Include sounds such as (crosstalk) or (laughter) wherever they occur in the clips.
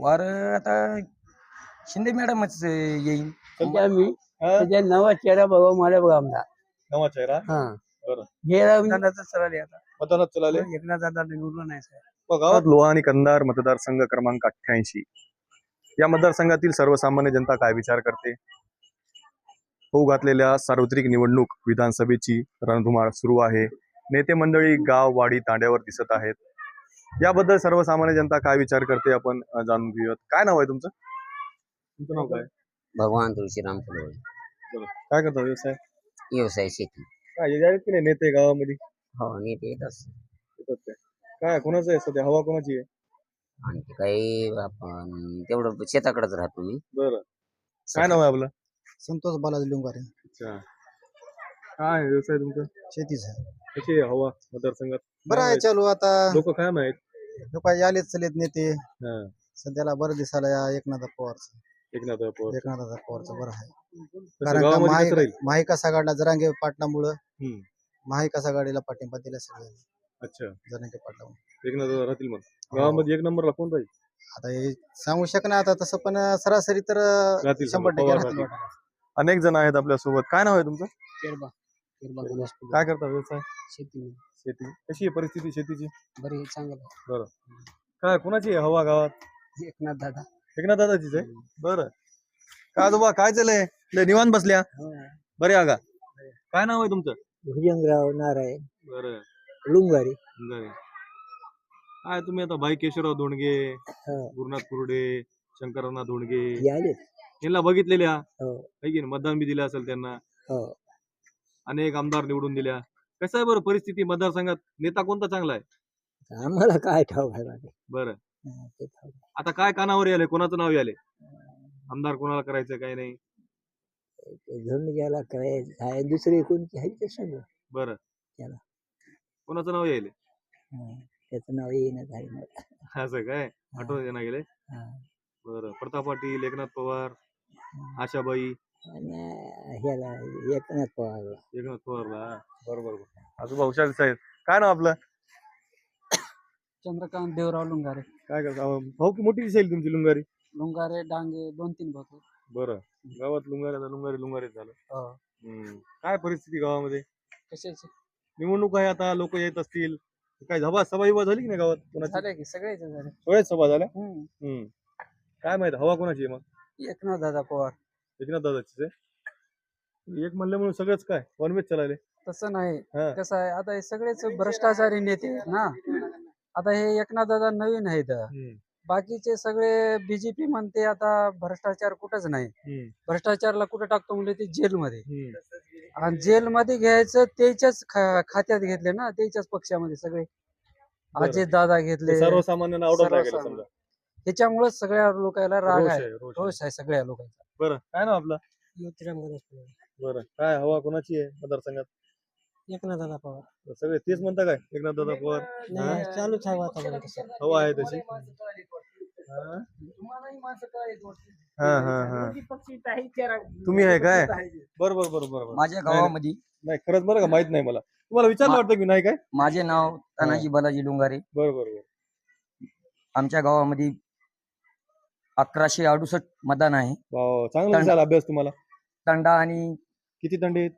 वार आता शिंदे मॅडमच येईल. सध्या मी हा? नवा चेहरा बघा मला बघा आमदार. नवा चेहरा? हा. बरं. हे रवी- मतदानात चलाले एकनाथ दादा निवडून नाही व गावात लोहा आणि कंधार मतदारसंघ क्रमांक अठ्ठ्याऐंशी. या मतदारसंघातील सर्वसामान्य जनता काय विचार करते? होऊ घातलेल्या सार्वत्रिक निवडणूक विधानसभेची रणधुमाळ सुरू आहे. नेते मंडळी गाव वाडी तांड्यावर दिसत आहेत. याबद्दल सर्वसामान्य जनता काय विचार करते आपण अ, जाणून घेऊयात. काय नाव आहे तुमचं? तुमचं नाव काय? भगवान तुळशीराम फुलवळे काय करता व्यवसाय? व्यवसाय शेती. काय हे आहेत की नाही? नेते गावामध्ये? हो असत येतात. काय? काय कोणाचं आहे सध्या? हवा कोणाची आहे? आणखी काही आपण तेवढं शेताकडेच राहतो मी बरं. काय नाव आहे आपलं? संतोष बालाजी लुंगारे. अच्छा. काय आहे व्यवसाय तुमचा? शेतीच. आहे कशी आहे हवा मतदारसंघात? बरं आहे चालू आता. लोक काय माहीत? लोक यालेच चलेत नेते. हा, सध्याला बरं दिसायला या एकनाथ पवारचं. एकनाथ पवार. एकनाथ पवारचं बरं आहे. तसं कारण का गावामध्ये कसं महाविका- राहील? महाविकास आघाडीला जरांगे पाटलामुळं हम्म, महाविकास आघाडीला पाठिंबा दिला सगळे अच्छा. जरांगे पाटला एकनाथ राहतील मग. गावामध्ये एक नंबरला कोण राहील? आता हे सांगू शकणार आता तसं पण सरासरी तर राहतील शंभर समजा, टक्के पवार राहतील राहतील. वाटतं. अनेक जण आहेत आपल्यासोबत काय नाव आहे तुमचं? काय करता व्यवसाय? शेती. शेती. कशी आहे परिस्थिती शेतीची? बरी चांगलं काय कोणाची आहे हवा गावात? एकनाथ दादा. एकनाथ दादाचीच आहे? बरं. काय आजोबा काय चाललंय? लय निवांत बसल्या? बरे आगा. काय नाव आहे तुमचं? भुजंगराव नारायण. बरं. लुंगारी. बरं. काय तुम्ही आता भाई केशवराव धोंडगे हो. गुरुनाथ कुर्डे शंकरनाथ धोंडगे. यांना बघितलेल्या? हो. है की नाही? मतदान बी दिलं असेल त्यांना. हो. अनेक आमदार निवडून दिल्या. कसं आहे बरं परिस्थिती मतदारसंघात? नेता कोणता चांगला आहे? आम्हाला काय ठाऊक आहे बाकी बरं. हा, ते ठाऊक आहे. आता काय कानावर याले कोणाचं नाव याले आमदार कोणाला करायचं काय नाही? ते घेऊन गेला काय? आहे दुसरी कोणती? आहे ते बरं. त्याला. कोणाचं नाव यायले त्याचं नाव येईन झालं मला. असं काय? आठवण येणार गेले? हा. बरं. प्रताप पाटील एकनाथ पवार आशाबाई आणि ह्याला एकनाथ पवार एकनाथ पवारला? बरोबर बरोबर. आजोबा हुशार साहेब काय नाव आपलं? चंद्रकांत देवराव लुंगारे. काय करता? भाऊ की मोठी दिसेल तुमची लुंगारी? लुंगारे डांगे दोन तीन भाऊ बरं. गावात लुंगारी लुंगारी लुंगारी झालं. हो. हम्म. काय परिस्थिती गावामध्ये? कशाचे? निवडणूक आहे आता लोक येत असतील. काय सभा सभा विभा झाली की नाही गावात कोणाची? झाले की सगळेच झाले. सगळ्याच सभा झाल्या? हम्म. हम्म. काय माहीत हवा कोणाची आहे मग? एकनाथ दादा पवार. एकनाथ दादाचीच आहे. एक म्हणलं म्हणून सगळंच काय? वनवेज चालले तसं नाही. हा. कसं आहे आता हे सगळेच भ्रष्टाचारी नेते आहेत ना. आता हे एकनाथ दादा नवीन आहेत. बाकीचे सगळे बीजेपी म्हणते आता भ्रष्टाचार कुठंच नाही. भ्ष्टाचारला कुठं टाकतो म्हणजे ते जेलमध्ये. आणि जेलमध्ये घ्यायचं त्याच्याच खा- खात्यात घेतले ना त्याच्याच पक्षामध्ये सगळे. बरं. अजित दादा घेतले सर्वसामान्यांना आवडत नाही गेलं सर्वसामान्य. समजा? त्याच्यामुळेच सगळ्या लोकांना राग रोष आहे. आहे, रोष आहे. रोष आहे सगळ्या लोकांचा. बरं. काय नाव आपलं? ज्योतिराम गणेश पुजारी. बरं. काय हवा कोणाची आहे मतदारसंघात? एकनाथ दादा पवार सगळे तेच म्हणता काय? एकनाथ दादा पवार? नाही, चालूच आहे वातावरण तसं हवा आहे तशी. हा? हा हा हा. तुम्ही आहे काय? बरं बरं बरं बरं बरं. माझ्या गावामध्ये नाही खरंच बरं का? माहीत नाही मला. तुम्हाला विचारलं वाटतं की नाही काय? माझे नाव तानाजी बालाजी डोंगारे. बरं बरं बरं. आमच्या गावामध्ये अकराशे अडुसष्ट मतदान आहे. वाव, चांगला तंड- झाला अभ्यास तुम्हाला. तंडा आणि किती तंडे आहेत?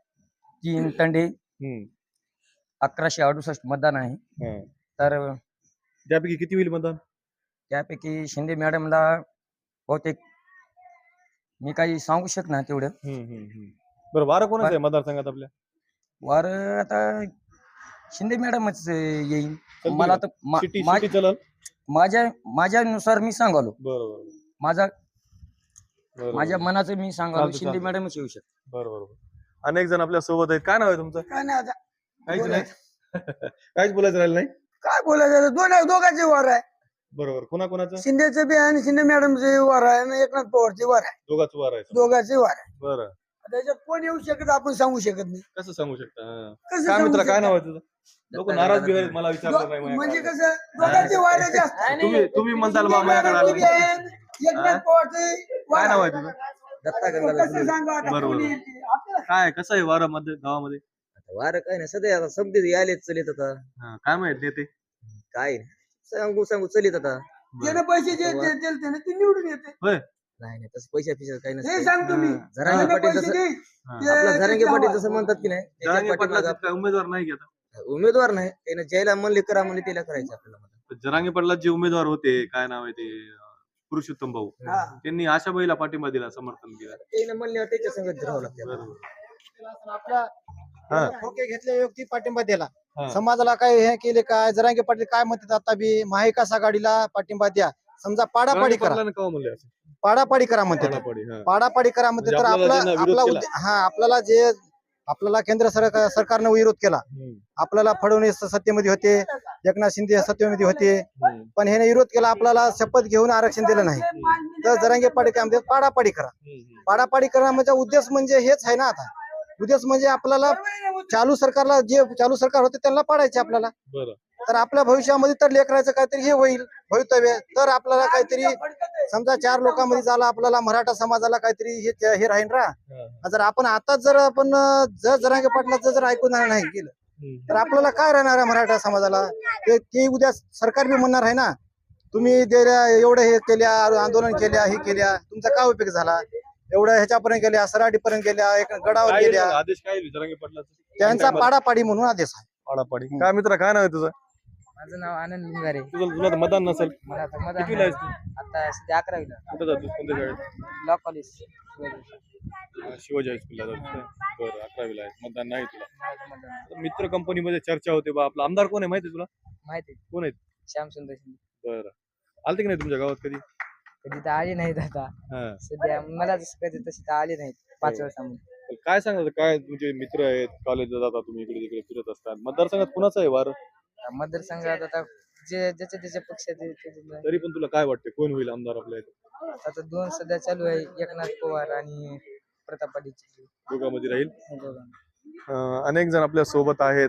तीन तंडे. हम्म, अकराशे अडुसष्ट मतदान आहे. हा. तर त्यापैकी किती होईल मतदान? त्यापैकी शिंदे मॅडमला बहुतेक मी काही सांगू शकणार तेवढं. हम्म, हम्म, हम्म. बरं वारं कोणाचं आहे मतदारसंघात आपल्या? वार आता शिंदे मॅडमच येईल. मला बरं. तर मा- सिटी मा- सिटी चलल? माझ्या माझ्यानुसार मी सांगालो. बरं बरं माझा माझ्या. मनाचं मी सांगालो चालतं, शिंदे चालतं. मॅडमच येऊ शकतो. बरं बरं बरं. अनेक जण आपल्यासोबत आहेत. काय नाव आहे तुमचं? काय नाही आता. काहीच नाही. (laughs) काहीच बोलायचं राहिलं नाही? काय बोलायचं दोन आहे दोघांचे वार आहे. बरोबर. कोणा कोणाचं शिंदेचे बी आहे आणि शिंदे मॅडमचे वार आहे आणि एकनाथ पवारचे वार आहे. दोघाच वार आहे. दोघांचे वार आहे. बरं. त्याच्यात कोण येऊ शकत आपण सांगू शकत नाही. कसं सांगू शकता? हा. कसं काय सांगू मित्र काय शकता? नाव आहे तुझं? लोक नाराज बी आहेत मला विचारलं नाही दो- म्हणजे. कसं? दोघांचे वार जास्त. तुम्ही तुम्ही म्हणताल बा माझ्याकडे आलं. एकनाथ पवारचे वार. काय नाव आहे. तुझं? दत्ता कसं सांगू आता बरोबर. कोणी येते? आपल्याला काय कसं आहे वारं मध्ये गावामध्ये वारं काय नाही सध्या आता समजे यालेच चलित आता. हा, काय माहीत नेते काय नाही. सांगू सांगू चलित आता. ज्याने पैसे जे जे- दिले त्याने ते निवडून येते. नाही नाही तसं पैशा पिशा काही हे नसतं सांगतो मी जरांगे ज्याने पाटील पैसे जसं देईल, हा. ते- आपला पाटील. जसं म्हणतात की नाही त्याच्या जरांगे पाठीमागं पाटलाचे काय उमेदवार नाही घेता आप- उमेदवार नाही. त्याने ज्याला म्हणले करा म्हणले त्याला करायचं आपल्याला. जरांगे पाटला जे उमेदवार होते काय नाव आहे ते? अं, पुरुषोत्तम भाऊ. हा. त्यांनी आशा बैला पाठिंबा दिला समर्थन दिलं. त्याने म्हणल्यावर त्याच्या संगत राहावं लागतं. बरोबर. आपला हा. ठोके घेतल्या व्यक्ती पाठिंबा दिला. हा. समाजाला काय हे केले काय जरांगे पाटील काय म्हणतात आता बी? महाविकास आघाडीला पाठिंबा द्या. समजा पाडापाडी करा पाटलाने का म्हणले असं. पाडापाडी करा म्हणते पाडापाडी, हा. पाडापाडी करा म्हणते म्हणजे तर आपल्याला आपला ज्यांना आपला. उद्दे- हा आपल्याला जे आपल्याला केंद्र सरकार सरकारनं विरोध केला. हम्म, आपल्याला फडणवीस सत्तेमध्ये होते. एकनाथ शिंदे सत्तेमध्ये होते. पण ह्याने विरोध केला आपल्याला शपथ घेऊन आरक्षण दिलं नाही. तर जरांगे पाटील काय म्हणते पाडापाडी करा. पाडापाडी करा म्हणजे उद्देश म्हणजे हेच आहे ना आता. उद्देश म्हणजे आपल्याला चालू सरकारला जे चालू सरकार होते त्यांना पाडायचे आपल्याला. तर आपल्या भविष्यामध्ये तर लेकराचं काहीतरी हे होईल भवितव्य. तर आपल्याला काहीतरी समजा चार लोकांमध्ये झाला आपल्याला मराठा समाजाला काहीतरी हे हे राहील हा, जर आपण आताच जर आपण जर जरांगे पाटलाचं जर ऐकून नाही केलं. तर आपल्याला काय राहणार आहे मराठा समाजाला? ते ते उद्या सरकार बी म्हणणार आहे ना तुम्ही दिल्या एवढं हे केल्या आंदोलन केल्या हे केल्या तुमचा काय उपयोग झाला? एवढं ह्याच्यापर्यंत गेल्या सराटीपर्यंत गेल्या एक गडावर गेल्या. आदेश काय जरांगे पाटलाचा? त्यांचा पाडापाडी म्हणून आदेश आहे. पाडापाडी. काय मित्र काय नाव आहे तुझं? माझं नाव आनंद निंगारे तुझं तुला तर मतदान नसेल. मला आता सध्या अकरावीला. कुठं जातोस? कोणत्या शाळेत? Law college. शिवाजी हायस्कूलला का? बरं अकरावीला आहे. मतदान नाही तुला. तर मित्र कंपनीमध्ये चर्चा होते बा आपला. आमदार कोण आहे माहिती आहे तुला? माहिती. कोण आहेत? श्याम सुंदर शिंदे. बरं. आलते की नाही तुमच्या गावात कधी? कधी तर आली नाहीत आता. हा. सध्या मला जसं कधी तशी तर आली नाहीत. पाच वर्षामध्ये तर काय सांगाल काय तुमचे मित्र आहेत? कॉलेजला जाता तुम्ही इकडे तिकडे फिरत असतात मतदारसंघात कुणाचं आहे वार? मतदारसंघात आता जे ज्याच्या त्याच्या पक्षात आहे ते- तरी पण तुला काय वाटतं कोण होईल आमदार आपल्या इथे? आता दोन सध्या चालू आहे. एकनाथ पवार आणि प्रताप पाटील दोघांमध्ये राहील. अं, अनेक जण आपल्यासोबत आहेत.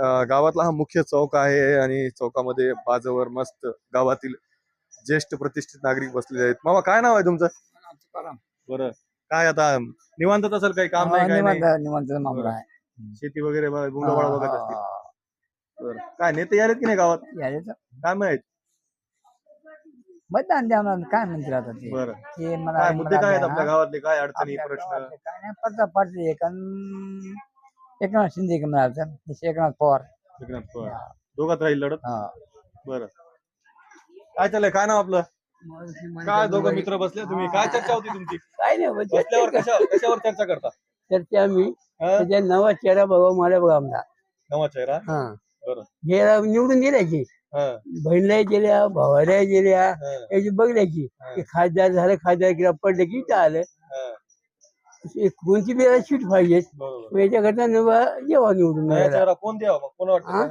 अं, गावातला हा मुख्य चौक आहे आणि चौकामध्ये बाजूवर मस्त गावातील ज्येष्ठ प्रतिष्ठित नागरिक बसलेले आहेत. मामा काय नाव आहे तुमचं? बरं. काय आता निवांतच असेल काही काम नाही काय नाही? निवांत मामला आहे. शेती वगैरे बघत असतील. बरं. काय नेते आलेत की नाही गावात? यायचं काय माहीत मतदान म्हणून काय म्हणते आता ते? बरं. ते मला काय मुद्दे काय आहेत मला- आपल्या गावातले? काय अडचणी आपल्या प्रश्न? गावातले काय नाही. प्रताप पाटील एक एकनाथ शिंदे एक म्हणायचं एकनाथ पवार. एकनाथ पवार. दोघात राहील लढत? हा. बरं. काय चाललंय? काय नाव आपलं? काय दोघं मित्र बसले तुम्ही? काय चर्चा होती तुमची? काय नाही बसल्यावर कशा कशावर चर्चा करता? चर्चा आम्ही हा? त्याच्या नवा चेहरा बघा मला बघा आमचा नवा चेहरा? हा. बरं. हे निवडून दिल्याची हा, बहिणला गेल्या भावाला गेल्या. हा, याची बघल्याची. की खासदार झालं खासदार किंवा पडलं की आलं. कोणती बी सीट पाहिजे. याच्याकरता नवा जेव्हा निवडून कोण द्यावा? हा?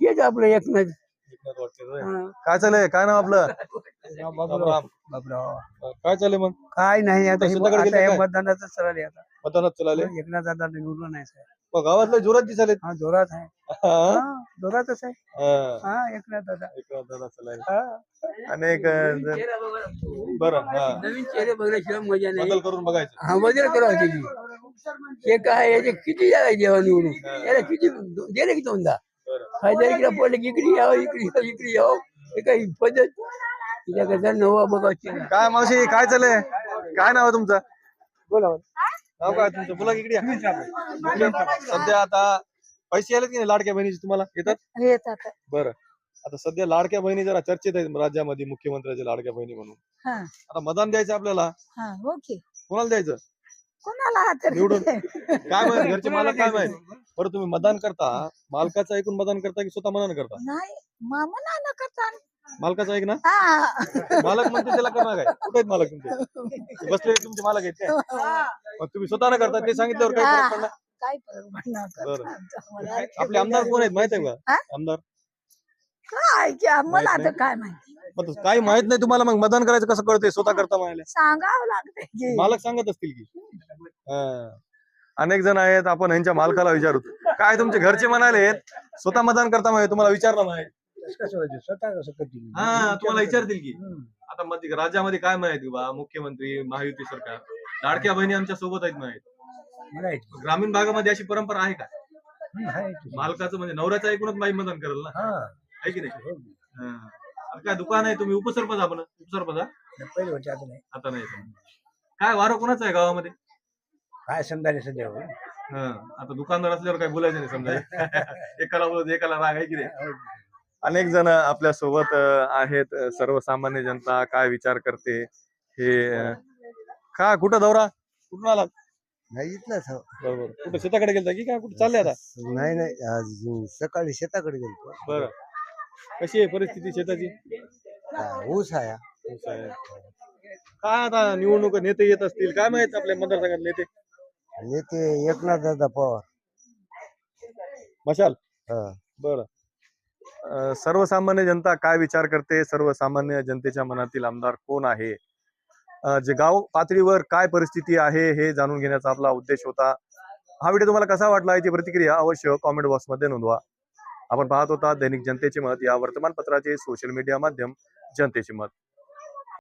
हेच आपलं एकनाथ. एकनाथ वाटते होय. काय चाललंय? काय नाव आपलं. काय चाललंय मग? काय नाही आता आता? मतदानाचं चालले आता. मतदानात चलाले एकनाथ दादा निवडून नाही साहेब. मग गावातले जोरात दिसाले हा जोरात आहे. हा? हा, जोरातच आहे. हा. हा एकनाथ दादा. एकनाथ दादा चलाले हा. अनेक जण- बरं हा. नवीन चेहरे बघल्याशिवाय मजा नाही बदल करून बघायचं. हा बदल करा त्याची हे काय याचे किती झाला जेव्हा निवडून? याला किती गेले की दोनदा? बरं. इकडे पडले की इकडे यावं इकडे यावं इकडे यावं. हे काही पद्धत. तिच्याकरता नवा बघा चेहरा काय मावशी काय चाललंय? काय नाव आहे तुमचं? बोला. नाव काय तुमचं? बोला की इकडे या. सध्या आता पैसे आलेत की नाही लाडक्या बहिणीचे तुम्हाला? येतात? येतात बरं. आता सध्या लाडक्या बहिणी जरा चर्चेत आहेत राज्यामध्ये मुख्यमंत्र्याच्या लाडक्या बहिणी म्हणून. हा. आता मतदान द्यायचं आपल्याला. हा ओके कोणाला द्यायचं? कोणाला तर निवडून. काय माहीत घरचे मालक काय माहीत? बरं तुम्ही मतदान करता. मालकाचं ऐकून मतदान करता की स्वतः मनानं करता? नाही मामा न करता. मालकाचं ऐक ना. हा. मालक म्हणते त्याला करणार काय कुठे आहेत मालक तुमचे? (laughs) बसले तुमचे मालक आहेत काय? मग तुम्ही स्वतःनं करता ते सांगितल्यावर काय फरक पडणार? काय फरक पडणार? बरं. आम्हाला आपले आमदार कोण आहेत माहीत आहे का? हा? आमदार? काय की आता काय माहिती? मग काही माहीत नाही तुम्हाला मग मतदान करायचं कसं कळतंय स्वतः करता म्हणाले सांगावं लागतंय की. मालक सांगत असतील की. हा. अनेक जण आहेत आपण यांच्या मालकाला विचारू. काय तुमचे घरचे म्हणाले स्वतः मतदान करता माहिती तुम्हाला विचारलं माहिती स्वतः हा तुम्हाला विचारतील की. आता मग ते राज्यामध्ये काय माहिती बा मुख्यमंत्री महायुती सरकार लाडक्या बहिणी आमच्यासोबत आहेत माहीत ग्रामीण भागामध्ये अशी परंपरा आहे का? मालकाचं म्हणजे नवऱ्याचं ऐकूनच बाई मतदान करेल ना? आहे की नाही? हा. आता काय दुकान आहे तुम्ही? उपसरपंच आपण? उपसरपंच हा? पहिले होते आता नाही. आता नाही. काय वारं कोणाचं आहे गावामध्ये? काय समजा सध्या हो. हं, आता दुकानदार असल्यावर काय बोलायचं नाही समजा. (laughs) एकाला बोलत एकाला राग आहे की नाही? अनेक जण आपल्यासोबत आहेत. सर्वसामान्य जनता काय विचार करते हे का कुठं दौरा? कुठून आला? नाही इथलंच हो. बरोबर. कुठं? शेताकडे गेलता की काय? कुठं चालले आता? नाही नाही. आज सकाळी शेताकडे गेलो बरं. कशी आहे परिस्थिती शेताची? ऊस आहे. ऊस आहे. काय आता निवडणूक नेते येत असतील? काय माहीत आपल्या मतदारसंघात नेते? नेते एकनाथ दादा पवार. मशाल? हा. बर. सर्वसामान्य जनता काय विचार करते? सर्वसामान्य जनतेच्या मनातील आमदार कोण आहे? जे गाव पातळीवर काय परिस्थिती आहे हे जाणून घेण्याचा आपला उद्देश होता. हा व्हिडिओ तुम्हाला कसा वाटला याची प्रतिक्रिया अवश्य कॉमेंट बॉक्समध्ये नोंदवा. आपण पाहत होता दैनिक जनतेचे मत या वर्तमानपत्राचे सोशल मीडिया माध्यम जनतेचे मत.